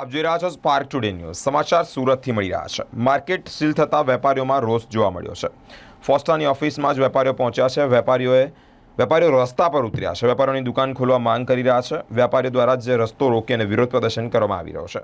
આપ જોઈ રહ્યા છો સ્પાર્ક ટુડે ન્યૂઝ સમાચાર સુરતથી મળી રહ્યા છે. માર્કેટ સીલ થતાં વેપારીઓમાં રોષ જોવા મળ્યો છે. ફોસ્ટાની ઓફિસમાં જ વેપારીઓ પહોંચ્યા છે. વેપારીઓએ, વેપારીઓ રસ્તા પર ઉતર્યા છે. વેપારીઓની દુકાન ખોલવા માંગ કરી રહ્યા છે. વેપારીઓ દ્વારા જે રસ્તો રોકી અને વિરોધ પ્રદર્શન કરવામાં આવી રહ્યો છે.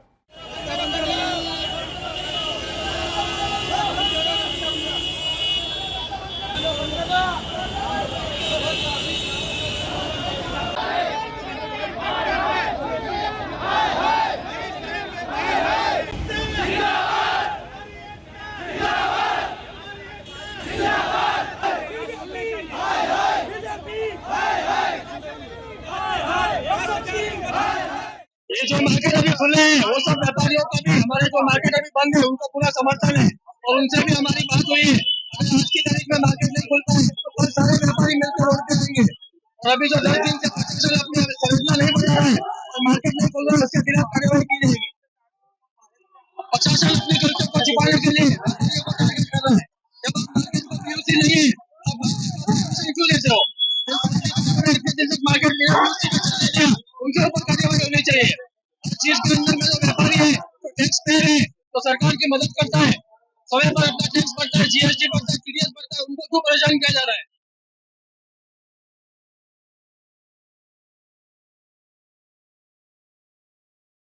ये जो मार्केट अभी खुले हैं, वो सब व्यापारियों का भी, हमारे जो मार्केट अभी बंद है, उनका पूरा समर्थन है। और उनसे भी हमारी बात हुई है। आज की तारीख में मार्केट नहीं खुलता है तो सारे व्यापारी मिलकर रोड पे आएँगे। और अभी जो दस दिन से प्रशासन अपनी संरचना नहीं बना रहा है और मार्केट नहीं खुल रहा है, उसके खिलाफ कार्यवाही की जाएगी। प्रशासन अपनी गलतियों को छुपाने के लिए मार्केट में पीयूसी नहीं तब क्यों लेते इतने दिन तक मार्केट में पीयूसी में चलने दिया उनके ऊपर कार्यवाही होनी चाहिए। चीज़ के अंदर में व्यापारी है टैक्स पे है तो सरकार की मदद करता है। समय पर अपना टैक्स बढ़ता है जीएसटी बढ़ता है टीडीएस बढ़ता है, उनको क्यों परेशान किया जा रहा है?